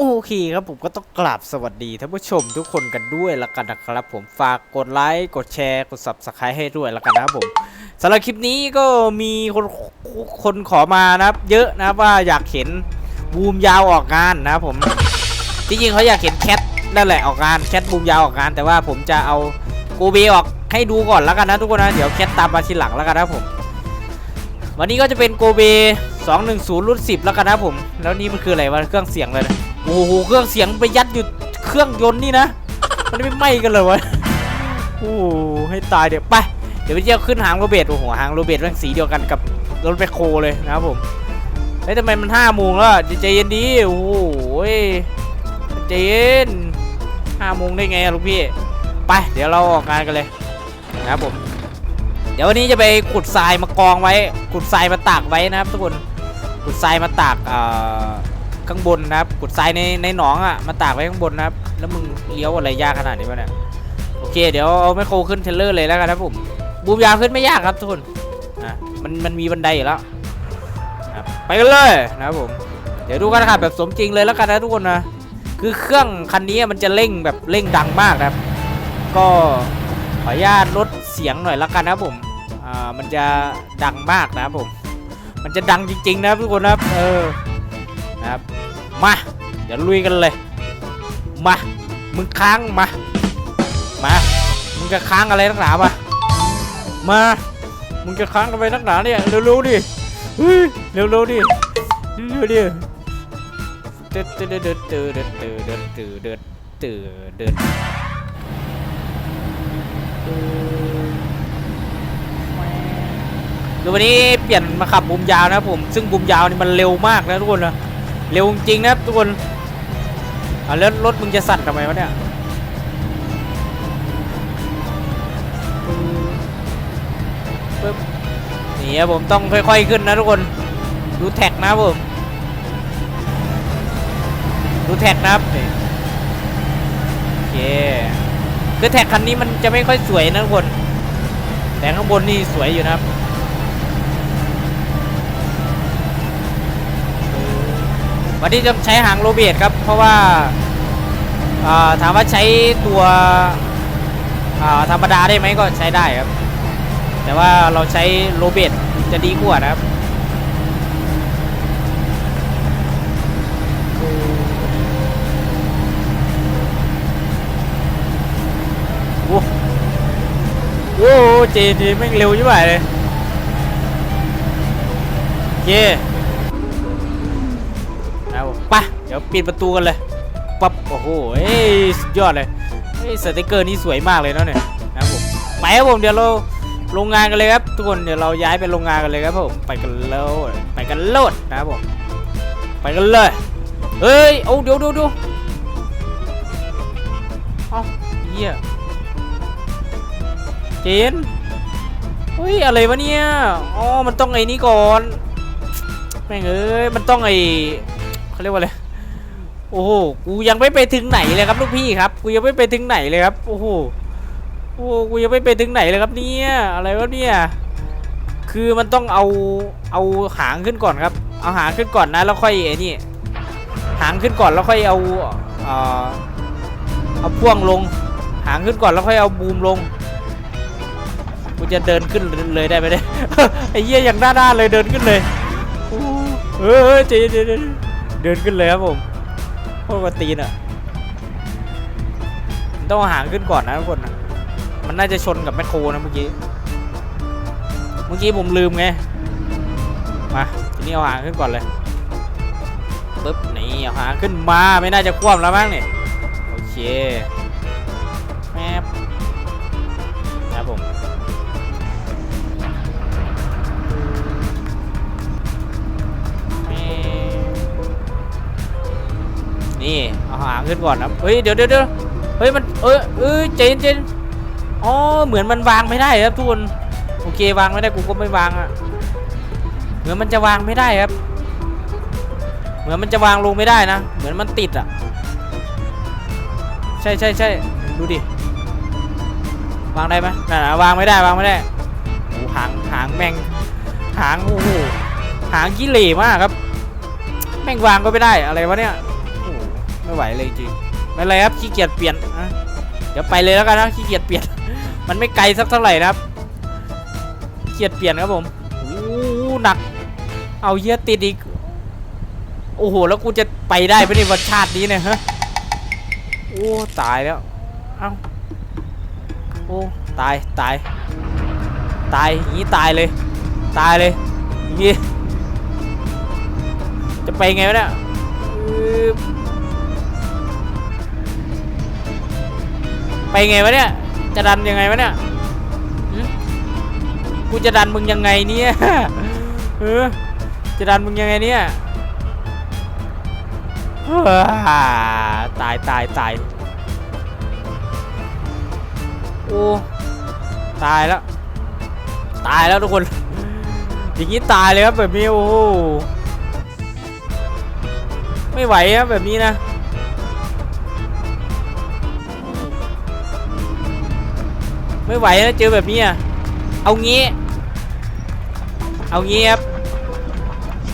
โอเคครับผมก็ต้องกราบสวัสดีท่านผู้ชมทุกคนกันด้วยละกันนะครับ ผมฝากกดไลค์กดแชร์กด subscribe ให้ด้วยละกันนะครับผมสำหรับคลิปนี้ก็มีคนคนขอมานะครับ เยอะนะว่าอยากเห็นบูมยาวออกงานนะครับผมจริงๆเขาอยากเห็นแคทนั่นแหละออกงานแคทบูมยาวออกงาน แต่ว่าผมจะเอาโกเบออกให้ดูก่อนแล้วกันนะทุกคนนะเดี๋ยวแคทตามมาทีหลังแล้วกันนะผม วันนี้ก็จะเป็นโกเบ210รุ่น10 แล้วกันนะผม แล้วนี่มันคืออะไรวะเครื่องเสียงเลยนะ โอ้โหเครื่องเสียงไปยัดอยู่เครื่องยนต์นี่นะ มันไม่ไหม้กันเลยวะโอ้โหให้ตายเดี๋ยวไปเดี๋ยวไปเที่ยวขึ้นหางโรเบตโอ้โหหางโรเบตแม่งสีเดียวกันกับรถแบคโคเลยนะครับผมเฮ้ยทำไมมันห้าโมงแล้วใจเย็นดีโอ้โหใจเย็นห้าโมงได้ไงลูกพี่ไป เดี๋ยวเราออกงานกันเลยนะครับผมเดี๋ยววันนี้จะไปขุดทรายมากองไว้ขุดทรายมาตากไว้นะครับทุกคนขุดทรายมาตากเอ่อ ข้างบนนะครับขุดทรายในในหนองอะมาตากไว้ข้างบนนะครับ แล้วมึงเลี้ยวอะไรยากขนาดนี้วะเนี่ยโอเคเดี๋ยวเอาไมโครขึ้นเทรลเลอร์เลยแล้วกันนะผมบูมยาวขึ้นไม่ยากครับทุกคนอะมันมันมีบันไดอยู่แล้วครับไปกันเลยนะครับผม เดี๋ยวดูกันนะครับแบบสมจริงเลยแล้วกันนะทุกคนนะคือเครื่องคันนี้มันจะเร่งแบบเร่งดังมากนะครับ ก็ขออนุญาตลดเสียงหน่อยละกันนะผมอ่ามันจะดังมากนะครับผม มันจะดังจริงๆนะทุกคนนะครับเออนะครับ มา เดี๋ยวลุยกันเลย มา มึงค้างมา มา มึงจะค้างอะไรนักหนามามา มึงจะค้างกันไปนักหนาเนี่ยเร็วๆดิเฮ้ยเร็วๆดิเร็วๆดิเดือดเดือดเดือดเดือดเดือดเดือดเดือดเดือดเดือดเดือดคือวันนี้เปลี่ยนมาขับบูมยาวนะผม ซึ่งบูมยาวนี่มันเร็วมากนะทุกคนนะ เร็วจริงนะครับทุกคนอะแล้วรถมึงจะสั่นทำไมวะเนี่ยปึ๊บนี่ครับผมต้องค่อยๆขึ้นนะทุกคน ดูแท็กนะผมดูแท็กนะครับโอเคคือแท็กคันนี้มันจะไม่ค่อยสวยนะทุกคน แต่ข้างบนนี่สวยอยู่นะครับ วันนี้จะใช้หางโรเบียตครับ เพราะว่าถามว่าใช้ตัวธรรมดาได้ไหมก็ใช้ได้ครับ แต่ว่าเราใช้โรเบียตจะดีกว่านะครับโอ้โหเจดีแม่งเร็วยิ่งไปเลยเคเอา ไปเดี๋ยวปิดประตูกันเลยปั๊บโอ้โหเอ้ยสุดยอดเลยเฮ้ยสติกเกอร์นี่สวยมากเลยเนาะเนี่ยนะผมไปครับผมเดี๋ยวเราโรงงานกันเลยครับทุกคนเดี๋ยวเราย้ายไปโรงงานกันเลยครับผมไปกันเลยไปกันโลดนะครับผมไปกันเลยเฮ้ยเอาเดี๋ยวเดี๋ยวเดี๋ยวเอาเหี้ยเจนเฮ้ยอะไรวะเนี่ยอ๋อมันต้องไอ้นี่ก่อนแม่งเอ้ยมันต้องไอ้ เขาเรียกว่าอะไรโอ้โหกูยังไม่ไปถึงไหนเลยครับลูกพี่ครับกูยังไม่ไปถึงไหนเลยครับโอ้โหโอ้โหกูยังไม่ไปถึงไหนเลยครับเนี่ยอะไรวะเนี่ยคือมันต้องเอาเอาหางขึ้นก่อนครับ เอาหางขึ้นก่อนนะแล้วค่อยไอ้นี่หางขึ้นก่อนแล้วค่อยเอาเอ่อเอาพ่วงลง หางขึ้นก่อนแล้วค่อยเอาบูมลงกูจะเดินขึ้นเลยได้ไหมเนี่ยไอ้เหี้ยอย่างด้านๆเลยเดินขึ้นเลยเออเจเจ เดินขึ้นเลยครับผมโคตรกวนตีนอะมันต้องหางขึ้นก่อนนะทุกคนนะมันน่าจะชนกับแมคโครนะเมื่อกี้ เมื่อกี้ผมลืมไง มาทีนี้เอาหางขึ้นก่อนเลยปึ๊บนี่เอาหางขึ้นมาไม่น่าจะคว่ำแล้วมั้งเนี่ยโอเค นี่เอาหางขึ้นก่อนนะเฮ้ยเดี๋ยวเดี๋ยวเดี๋ยวเฮ้ยมันเออเอ้ยเจนเจนอ๋อเหมือนมันวางไม่ได้ครับทุกคนโอเควางไม่ได้กูก็ไม่วางอะเหมือนมันจะวางไม่ได้ครับ เหมือนมันจะวางลงไม่ได้นะ เหมือนมันติดอะใช่ใช่ใช่ดูดิวางได้ไหมน่ะวางไม่ได้วางไม่ได้โอ้หางหางแม่งหางโอ้โหหางกิเลมากครับ แม่งวางก็ไม่ได้อะไรวะเนี่ย ไม่ไหวเลยจริงไม่เป็นไรครับขี้เกียจเปลี่ยนนะเดี๋ยวไปเลยแล้วกันนะขี้เกียจเปลี่ยน มันไม่ไกลสักเท่าไหร่นะครับขี้เกียจเปลี่ยนครับผมโอ้โหหนัก เอาเหี้ยอะติดอีกโอ้โห แล้วกูจะไปได้ไหมในวันชาตินี้เนี่ยฮะโอ้ตายแล้ว เอ้าโอ้ตายตาย ตายอย่างนี้ตายเลย ตายเลยอย่างนี้จะไปไงวะเนี่ย ไปไงวะเนี่ย จะดันยังไงวะเนี่ยกูจะดันมึงยังไงเนี่ยเออจะดันมึงยังไงเนี่ยตายตายตายโอ้ตายแล้ว ตายแล้วทุกคน อย่างนี้ตายเลยครับแบบนี้โอ้ไม่ไหวครับแบบนี้นะ ไม่ไหวนะเจอแบบนี้อะเอางี้ เอางี้ครับ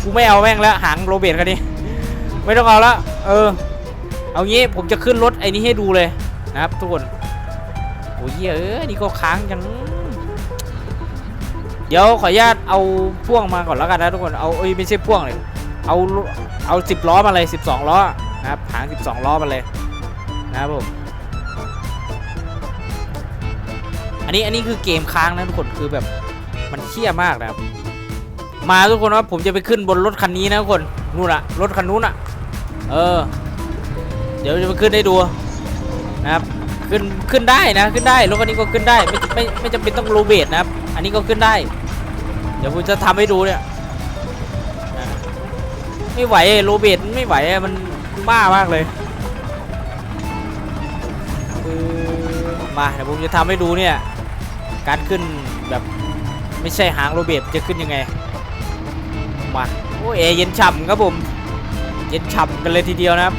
กูไม่เอาแม่งแล้วหางโรเบิร์ตกันดิไม่ต้องเอาแล้วเออ เอางี้ผมจะขึ้นรถไอ้นี้ให้ดูเลยนะครับทุกคนโอ้ยเอ้ยนี่ก็ค้างจังเดี๋ยวขออนุญาตเอาพ่วงมาก่อนแล้วกันนะทุกคนเอาเอ้ยไม่ใช่พ่วงเลยเอาเอาสิบล้อมาเลยสิบสองล้อนะครับหางสิบสองล้อมาเลยนะครับผม นนี้อันนี้คือเกมค้างนะทุกคนคือแบบมันเชี่ยมากนะครับ มาทุกคนว่าผมจะไปขึ้นบนรถคันนี้นะทุกคนนู่นอะรถคันนู้นอะเออ เดี๋ยวจะไปขึ้นให้ดูนะครับ ขึ้นขึ้นได้นะขึ้นได้รถคันนี้ก็ขึ้นได้ไม่ไม่ไม่จำเป็นต้องโรเบตนะครับ อันนี้ก็ขึ้นได้ เดี๋ยวผมจะทำให้ดูเนี่ยไม่ไหวโรเบตไม่ไหวมันบ้ามากเลยมาเดี๋ยวผมจะทำให้ดูเนี่ย การขึ้นแบบไม่ใช่หางโรเบตจะขึ้นยังไง มาโอ้เอเย็นฉ่ำครับผม เย็นฉ่ำกันเลยทีเดียวนะครับ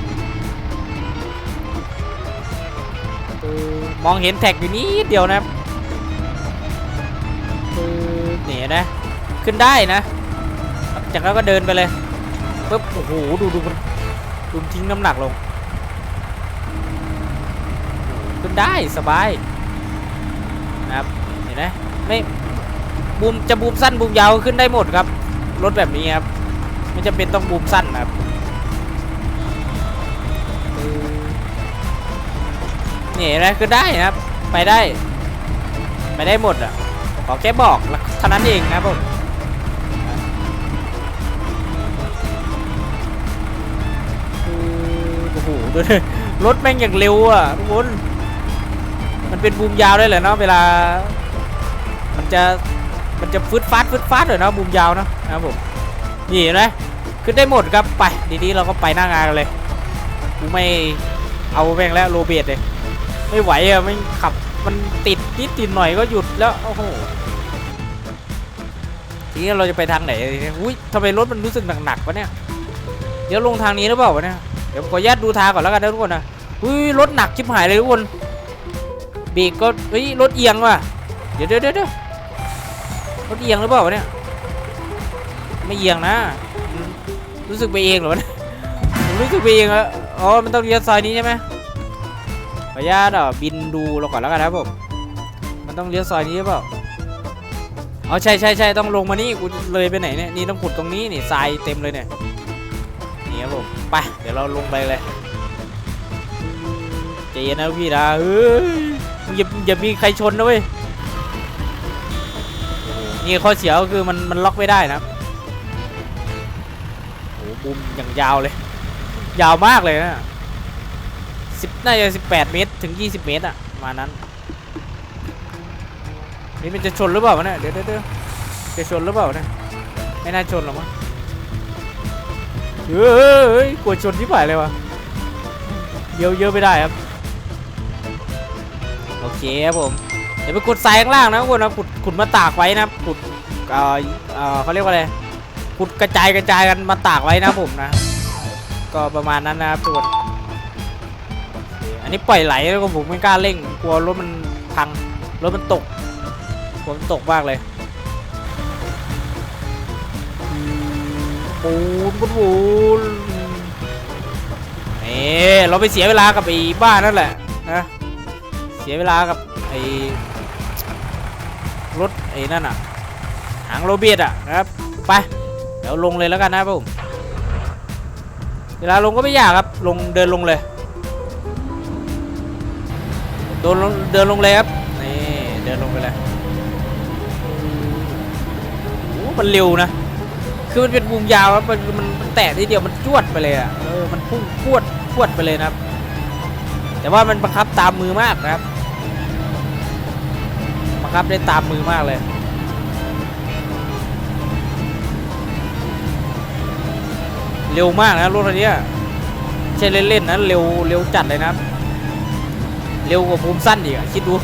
อมองเห็นแท็กอยู่นิดเดียวนะครับเนี่นะ ขึ้นได้นะ จากนั้นก็เดินไปเลยปุ๊บโอ้โหดูดูมันดูทิ้งน้ำหนักลง ขึ้นได้สบาย นะครับเห็นไหมไม่บูมจะบูมสั้นบูมยาวขึ้นได้หมดครับรถแบบนี้ครับไม่จำเป็นต้องบูมสั้นนะครับเออนี่เห็นไหมขึ้นได้นะครับ ไปได้ ไปได้หมดอะขอแค่บอกเท่านั้นเองนะบผมโอ้โหดูรถแม่งอย่างเร็วอะทุกคน มันเป็นบูมยาวได้เลยเนาะเวลา มันจะมันจะฟึดฟาดฟึดฟาดเลยเนาะบูมยาวเนะนะครับผมนี่เห็นไหมขึ้นได้หมดครับไปดีๆเราก็ไปหน้างานกันเลยกูไม่เอาแม่งแล้วโรเบตเลยไม่ไหวอะไม่ขับมันติดนิดติดหน่อยก็หยุดแล้วโอ้โหทีนี้เราจะไปทางไหนทีนี้อุ้ยทำไมรถมันรู้สึกหนักๆวะเนี่ยเดี๋ยวลงทางนี้หรือเปล่าวะเนี่ยเดี๋ยวขออนุญาตดูทางก่อนแล้วกันนะทุกคนนะอุ้ยรถหนักชิบหายเลยทุกคน เบรกก็เฮ้ยรถเอียงว่ะเดี๋ยวเดี๋ยวเดี๋ยวรถเอียงหรือเปล่าเนี่ยไม่เอียงนะ รู้สึกไปเองเหรอวะเนี่ยผมรู้สึกไปเองอะอ๋อมันต้องเลี้ยวซอยนี้ใช่ไหมขออนุญาตอะบินดูเราก่อนแล้วกันนะครับผมมันต้องเลี้ยวซอยนี้หรือเปล่าอ๋อใช่ใช่ใช่ต้องลงมานี่กูเลยไปไหนเนี่ยนี่ต้องขุดตรงนี้นี่ทรายเต็มเลยเนี่ยนี่ครับผมไปเดี๋ยวเราลงไปเลยใจเย็นนะพี่นะเฮ้ย อย่าอย่ามีใครชนนะเว้ยนี่ข้อเสียก็คือมันมันล็อกไม่ได้นะโอ้โหบูมอย่างยาวเลย ยาวมากเลยนะสิบน่าจะสิบแปดเมตรถึงยี่สิบเมตรอะมานั้น นี่มันจะชนหรือเปล่าวะเนี่ยเดี๋ยวเดี๋ยวเดี๋ยวจะชนหรือเปล่าเนี่ยไม่น่าชนหรอกมั้งเฮ้ยเฮ้ยกลัวชนที่ผ่ายเลยวะเยอะเยอะไม่ได้ครับ เคครับผม เดี๋ยวไปขุดทรายข้างล่างนะทุกคนนะขุดขุดมาตากไว้นะขุดเอ่อเอ่อเขาเรียกว่าอะไรขุดกระจายกระจายกันมาตากไว้นะผมนะ ก็ประมาณนั้นนะครับทุกคนอันนี้ปล่อยไหลแล้วก็ผมไม่กล้าเร่งกลัวรถมันพังรถมันตกกลัวมันตกมากเลยปูนปูนปูนไหนนี่เราไปเสียเวลากับไอ้บ้านนั่นแหละนะ สียเวลากับไอ้รถไอ้นั่นอะ หางโรเบียตอะครับไปเดี๋ยวลงเลยแล้วกันนะผมเวลาลงก็ไม่ยากครับ ลงเดินลงเลยเดินเดินลงเลยครับนี่เดินลงไปเลยโอ้มันเร็วนะคือมันเป็นมุมยาวครับมันมันแตะทีเดียวมันจวดไปเลยอะเออมันพุ่งพวดพวดไปเลยนะครับ แต่ว่ามันบังคับตามมือมากนะครับ บังคับได้ตามมือมากเลย เร็วมากนะรถคันนี้ใช่เล่นๆนะเร็วเร็วจัดเลยนะเร็วกว่าภูมิสั้นอีกอะคิดดู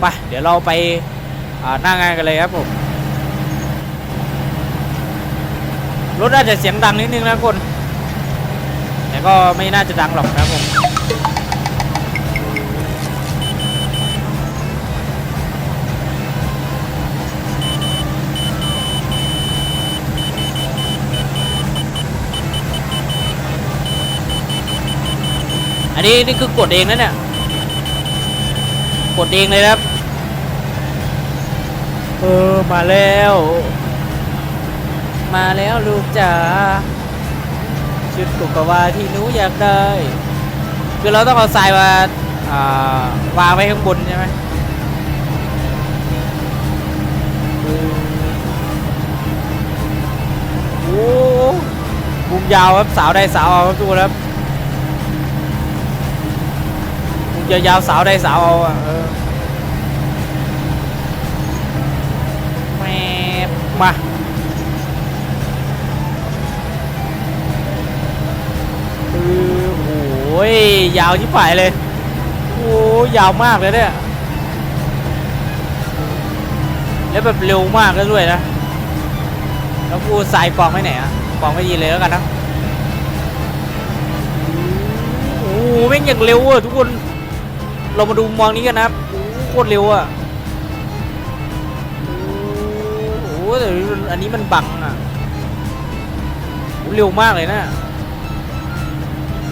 ไปเดี๋ยวเราไปหน้างานกันเลยครับผมรถน่าจจะเสียงดังนิดนึงนะคน ก็ไม่น่าจะดังหรอกนะครับผมอันนี้นี่คือกดเองนะเนี่ยกดเองเลยครับ เออ มาแล้ว มาแล้วลูกจ๋า ชุดกุกกวาที่หนูอยากได้ คือเราต้องเอาทรายมาวางไว้ข้างบนใช่ไหมโอ้มุมยาวครับสาวได้สาวเอาครับทุกคนครับมุมยาวๆสาวได้สาวเอาอะเออแม่มา โอ้ยยาวชิบหายเลย โอ้ยาวมากเลยเนี่ย แล้วแบบเร็วมากด้วยนะ แล้วกูใส่กองไว้ไหนอะกองไว้ยีเลยแล้วกันนะ โอ้โหแม่งอย่างเร็วอะทุกคน เรามาดูมุมมองนี้กันนะโอ้โคตรเร็วอะโอ้โหแต่อันนี้มันบังอะเร็วมากเลยนะ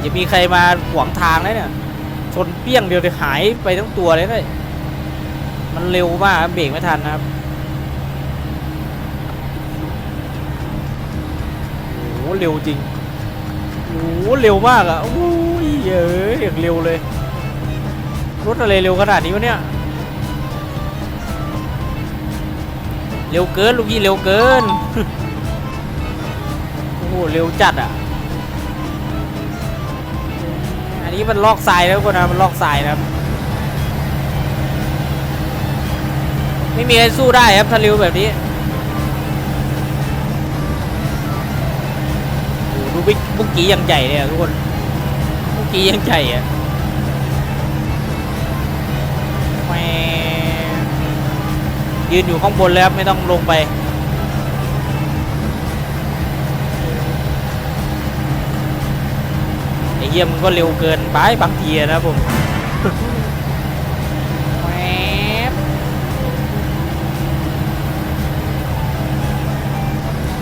อย่ามีใครมาขวางทางเลยเนี่ย ชนเปี้ยงเดียวเดี๋ยวหายไปทั้งตัวเลยเลยมันเร็วมากเบรกไม่ทันนะครับโอ้เร็วจริงโอ้เร็วมากอะโอ้ยเยอย่างเร็วเลย รถอะไรเร็วขนาดนี้วะเนี่ย เร็วเกินลูกพี่เร็วเกิน โอ้โหเร็วจัดอะอั นนี้มันลอกทรายแล้วคนนะมันลอกทรายนะครับ ไม่มีใครสู้ได้ครับถ้าเร็วแบบนี้โอ้โหดูบิ๊กบุกกี้ยังใหญ่เลยทุกคนบุกกี้ยังใหญ่อะยืนอยู่ข้างบนแล้วครับไม่ต้องลงไป ไอ้ เยี่ยมนก็เร็วเกินไปบางทีอะนะครับผมแหวบ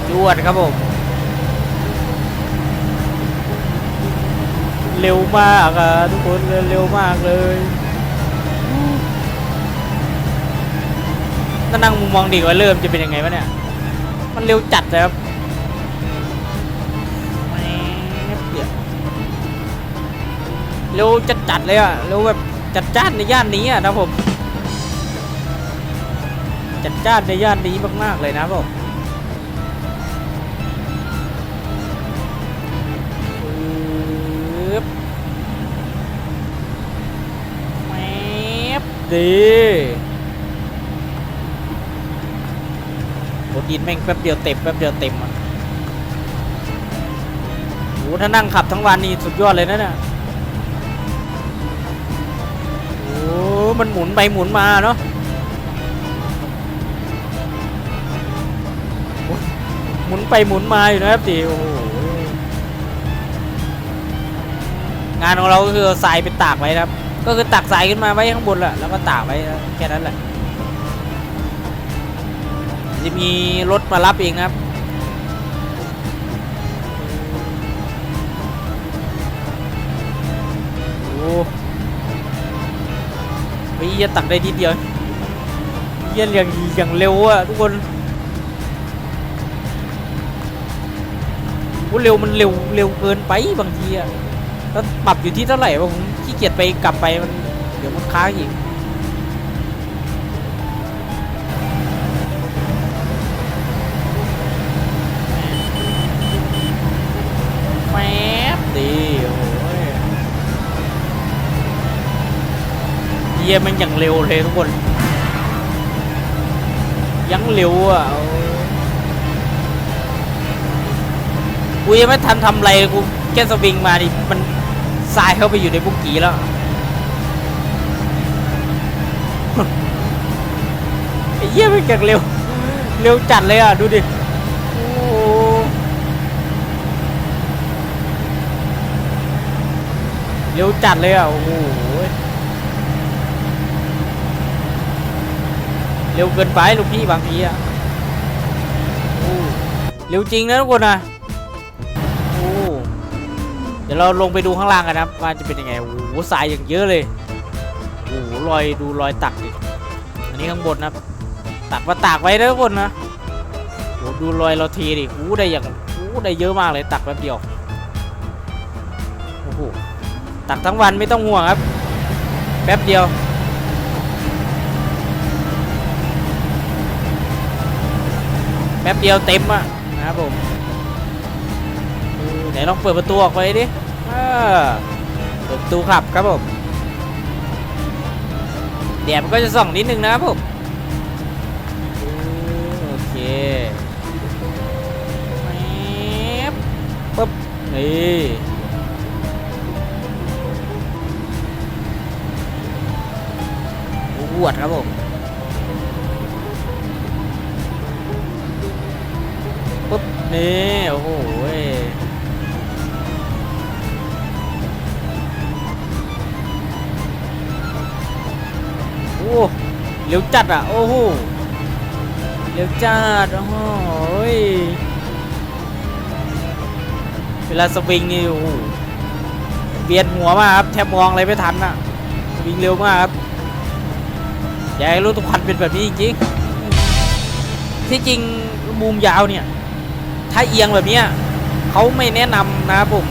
จวดครับผม เร็วมากอะทุกคนเร็วมากเลยถ้านั่งมุมมองดีกว่าเริ่มจะเป็นยังไงวะเนี่ย มันเร็วจัดเลยครับ เร็วจัดจัดๆเลยอะเร็วแบบจัดจ้านในย่านนี้อะนะผม จัดจ้านในย่านนี้มากๆเลยนะผมแมบดีโหดินแม่งแป๊บเดียวเต็มแป๊บเดียวเต็มอะโหถ้านั่งขับทั้งวันนี่สุดยอดเลยนะเนี่ย มันหมุนไปหมุนมาเนาะหมุนไปหมุนมาอยู่นะครับดิโอ้โหงานของเราก็คือเอาทรายไปตากไว้นะครับก็คือตักทรายขึ้นมาไว้ข้างบนแหละแล้วก็ตากไว้นะแค่นั้นแหละจะมีรถมารับเองนะครับ เหี้ยตักได้ทีเดียวเหี้ยอย่างอย่างเร็วอะทุกคนว่าเร็วมันเร็วเร็วเกินไปบางทีอะแล้วปรับอยู่ที่เท่าไหร่ผมขี้เกียจไปกลับไปมันเดี๋ยวมันค้างอีก ยี่ยมันอย่างเร็วเลยทุกคน ยังเร็วอะกูยังไม่ทันทำอะไรกูแค่สวิงมาดิมันทรายเข้าไปอยู่ในบุกกี้แล้วไอ้เหี้ยมันอย่างเร็ว เร็วจัดเลยอะ ดูดิเร็วจัดเลยอะโอ้โห เร็วเกินไปลูกพี่บางทีอะโอ้เร็วจริงนะทุกคนนะโอ้เดี๋ยวเราลงไปดูข้างล่างกันนะครับว่าจะเป็นยังไงโอ้โหทรายอย่างเยอะเลยโอ้โหรอยดูรอยตักดิอันนี้ข้างบนนะตักมาตากไว้นะทุกคนนะโอ้ดูรอยเราทีดิโอ้ได้อย่างโอ้ได้เยอะมากเลยตักแป๊บเดียวโอ้โหตักทั้งวันไม่ต้องห่วงครับ แป๊บเดียว แป๊บเดียวเต็มอะนะครับผมไหนลองเปิดประตูออกไปดิเปิดประตูขับครับผมแดดมันก็จะส่องนิดนึงนะครับผมโอเคแป๊บปึ๊บนี่อวดครับผม นี่โอ้โหโอ้เร็วจัดอะ โอ้โหเร็วจัดโอ้โหยเวลาสวิงนี่โอ้โหเบียนหัวมากครับแทบมองอะไรไม่ทันอะสวิงเร็วมากครับอยากให้รถทุกคันเป็นแบบนี้จริงที่จริงมุมยาวเนี่ย ถ้าเอียงแบบนี้เขาไม่แนะนำนะครับผม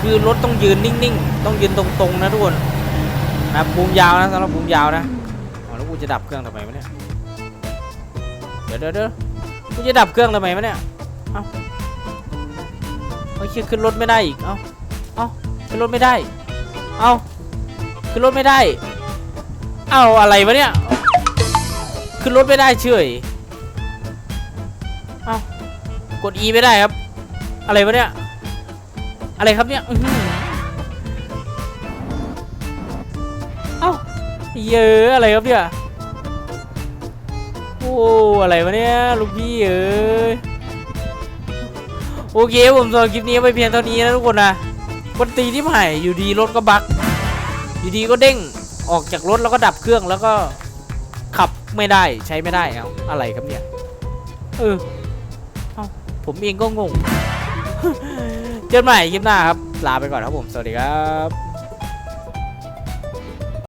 คือรถต้องยืนนิ่งๆ ต้องยืนตรงๆนะทุกคนนะครับบูมยาวนะสำหรับบูมยาวนะอ๋อแล้วกูจะดับเครื่องทำไมวะเนี่ยเดี๋ยวเดี๋ยวเดี๋ยวกูจะดับเครื่องทำไมวะเนี่ยเอ้าเฮ้ยขึ้นรถไม่ได้อีกเอ้าเอ้าขึ้นรถไม่ได้เอ้าขึ้นรถไม่ได้เอ้าอะไรวะเนี่ยขึ้นรถไม่ได้เฉย กด E ไม่ได้ครับ อะไรวะเนี่ย อะไรครับเนี่ยอื้ออเอ้าเยอะอะไรครับเนี่ย โอ้ อะไรวะเนี่ยลูกพี่เอ้ยโอเคผมสำหรับคลิปนี้ไว้เพียงเท่านี้นะทุกคนนะคนตีที่ใหม่อยู่ดีรถก็บักอยู่ดีก็เด้งออกจากรถแล้วก็ดับเครื่องแล้วก็ขับไม่ได้ใช้ไม่ได้เอาอะไรครับเนี่ยเออ ผมเองก็งง เจอกันใหม่คลิปหน้าครับ ลาไปก่อนครับผม สวัสดีครับ